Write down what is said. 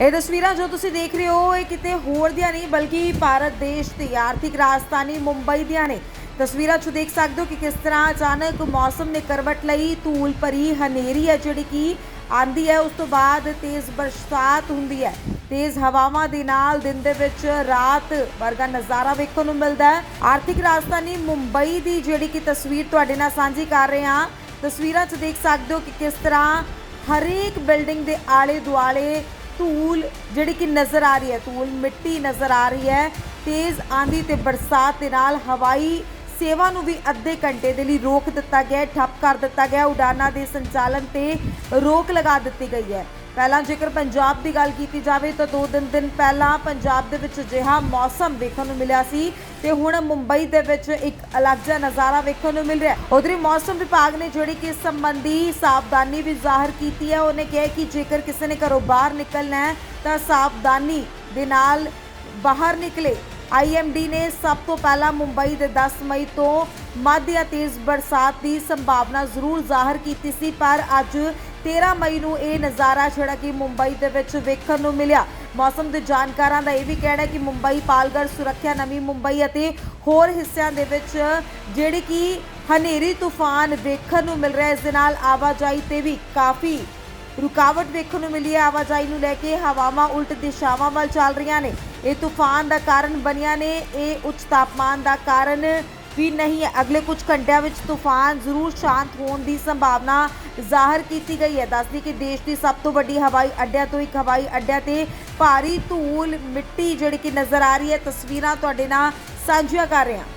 ਇਹ ਤਸਵੀਰਾਂ ਜੋ ਤੁਸੀਂ ਦੇਖ ਰਹੇ ਹੋ, ਇਹ ਕਿਤੇ ਹੋਰ ਦੀਆਂ ਨਹੀਂ, ਬਲਕਿ ਭਾਰਤ ਦੇਸ਼ ਦੀ ਆਰਥਿਕ ਰਾਜਧਾਨੀ ਮੁੰਬਈ ਦੀਆਂ ਨੇ। ਤਸਵੀਰਾਂ 'ਚ ਦੇਖ ਸਕਦੇ ਹੋ ਕਿ ਕਿਸ ਤਰ੍ਹਾਂ ਅਚਾਨਕ ਮੌਸਮ ਨੇ ਕਰਵਟ ਲਈ ਧੂਲ ਭਰੀ ਹਨੇਰੀ ਹੈ, ਜਿਹੜੀ ਕਿ ਆਂਦੀ ਹੈ, ਉਸ ਤੋਂ ਬਾਅਦ ਤੇਜ਼ ਬਰਸਾਤ ਹੁੰਦੀ ਹੈ। ਤੇਜ਼ ਹਵਾਵਾਂ ਦੇ ਨਾਲ ਦਿਨ ਦੇ ਵਿੱਚ ਰਾਤ ਵਰਗਾ ਨਜ਼ਾਰਾ ਵੇਖਣ ਨੂੰ ਮਿਲਦਾ ਹੈ। ਆਰਥਿਕ ਰਾਜਧਾਨੀ ਮੁੰਬਈ ਦੀ ਜਿਹੜੀ ਕਿ ਤਸਵੀਰ ਤੁਹਾਡੇ ਨਾਲ ਸਾਂਝੀ ਕਰ ਰਹੇ ਹਾਂ, ਤਸਵੀਰਾਂ 'ਚ ਦੇਖ ਸਕਦੇ ਹੋ ਕਿ ਕਿਸ ਤਰ੍ਹਾਂ ਹਰੇਕ ਬਿਲਡਿੰਗ ਦੇ ਆਲੇ ਦੁਆਲੇ ਧੂਲ ਜਿਹੜੀ ਕਿ ਨਜ਼ਰ ਆ ਰਹੀ ਹੈ, ਧੂਲ ਮਿੱਟੀ ਨਜ਼ਰ ਆ ਰਹੀ ਹੈ। ਤੇਜ਼ ਆਂਧੀ ਤੇ ਬਰਸਾਤ ਦੇ ਨਾਲ ਹਵਾਈ ਸੇਵਾ ਨੂੰ ਵੀ ਅੱਧੇ ਘੰਟੇ ਦੇ ਲਈ ਰੋਕ ਦਿੱਤਾ ਗਿਆ ਠੱਪ ਕਰ ਦਿੱਤਾ ਗਿਆ ਹੈ। ਉਡਾਨਾਂ ਦੇ ਸੰਚਾਲਨ ਤੇ ਰੋਕ ਲਗਾ ਦਿੱਤੀ ਗਈ ਹੈ। ਪਹਿਲਾਂ ਜੇਕਰ ਪੰਜਾਬ ਦੀ ਗੱਲ ਕੀਤੀ ਜਾਵੇ ਤਾਂ ਦੋ ਦਿਨ ਦਿਨ ਪਹਿਲਾਂ ਪੰਜਾਬ ਦੇ ਵਿੱਚ ਅਜਿਹਾ ਮੌਸਮ ਵੇਖਣ ਨੂੰ ਮਿਲਿਆ ਸੀ। ਤੇ ਹੁਣ ਮੁੰਬਈ ਦੇ ਵਿੱਚ ਇੱਕ ਅਲੱਗ ਜਿਹਾ ਨਜ਼ਾਰਾ ਵੇਖਣ ਨੂੰ ਮਿਲ ਰਿਹਾ ਹੈ। ਉਧਰੀ ਮੌਸਮ ਵਿਭਾਗ ਨੇ ਜਿਹੜੀ ਕਿ ਇਸ ਸੰਬੰਧੀ ਸਾਵਧਾਨੀ ਵੀ ਜ਼ਾਹਰ ਕੀਤੀ ਹੈ। ਉਹਨੇ ਕਿਹਾ ਕਿ ਜੇਕਰ ਕਿਸੇ ਨੇ ਘਰੋਂ ਬਾਹਰ ਨਿਕਲਣਾ ਹੈ, ਤਾਂ ਸਾਵਧਾਨੀ ਦੇ ਨਾਲ ਬਾਹਰ ਨਿਕਲੇ। ਆਈਐਮਡੀ ਨੇ ਸਭ ਤੋਂ ਪਹਿਲਾਂ ਮੁੰਬਈ ਦੇ 10 ਮਈ ਤੋਂ ਮੱਧ ਜਾਂ ਤੇਜ਼ ਬਰਸਾਤ ਦੀ ਸੰਭਾਵਨਾ ਜ਼ਰੂਰ ਜ਼ਾਹਰ ਕੀਤੀ ਸੀ, ਪਰ ਅੱਜ 13 ਮਈ ਨੂੰ ਇਹ ਨਜ਼ਾਰਾ ਜਿਹੜਾ ਕਿ ਮੁੰਬਈ ਦੇ ਵਿੱਚ ਵੇਖਣ ਨੂੰ ਮਿਲਿਆ। ਮੌਸਮ ਦੇ ਜਾਣਕਾਰਾਂ ਦਾ ਇਹ ਵੀ ਕਹਿਣਾ ਹੈ ਕਿ ਮੁੰਬਈ ਪਾਲਗੜ ਸੁਰੱਖਿਆ, ਨਵੀਂ ਮੁੰਬਈ ਅਤੇ ਹੋਰ ਹਿੱਸਿਆਂ ਦੇ ਵਿੱਚ ਜਿਹੜੇ ਕਿ ਹਨੇਰੀ ਤੂਫਾਨ ਵੇਖਣ ਨੂੰ ਮਿਲ ਰਿਹਾ ਹੈ। ਇਸ ਦੇ ਨਾਲ ਆਵਾਜਾਈ ਤੇ ਵੀ ਕਾਫੀ ਰੁਕਾਵਟ ਵੇਖਣ ਨੂੰ ਮਿਲੀ ਹੈ। ਆਵਾਜਾਈ ਨੂੰ ਲੈ ਕੇ ਹਵਾਵਾਂ ਉਲਟ ਦਿਸ਼ਾਵਾਂ ਵੱਲ ਚੱਲ ਰਹੀਆਂ ਨੇ। ਇਹ ਤੂਫਾਨ ਦਾ ਕਾਰਨ ਬਣਿਆ ਨੇ। ਇਹ ਉੱਚ ਤਾਪਮਾਨ ਦਾ ਕਾਰਨ ਵੀ ਨਹੀਂ ਹੈ। ਅਗਲੇ ਕੁਝ ਘੰਟਿਆਂ ਵਿੱਚ ਤੂਫਾਨ ਜ਼ਰੂਰ ਸ਼ਾਂਤ ਹੋਣ ਦੀ ਸੰਭਾਵਨਾ ਜ਼ਾਹਰ ਕੀਤੀ ਗਈ ਹੈ। ਦੱਸਦੀ ਕਿ ਦੇਸ਼ ਦੀ ਸਭ ਤੋਂ ਵੱਡੀ ਹਵਾਈ ਅੱਡਿਆਂ ਤੋਂ ਇੱਕ ਹਵਾਈ ਅੱਡਿਆਂ ਤੇ ਭਾਰੀ ਧੂਲ ਮਿੱਟੀ ਜਿਹੜੀ ਕਿ ਨਜ਼ਰ ਆ ਰਹੀ ਹੈ, ਤਸਵੀਰਾਂ ਤੁਹਾਡੇ ਨਾਲ ਸਾਂਝੀਆਂ ਕਰ ਰਹੇ। ਹਾਂ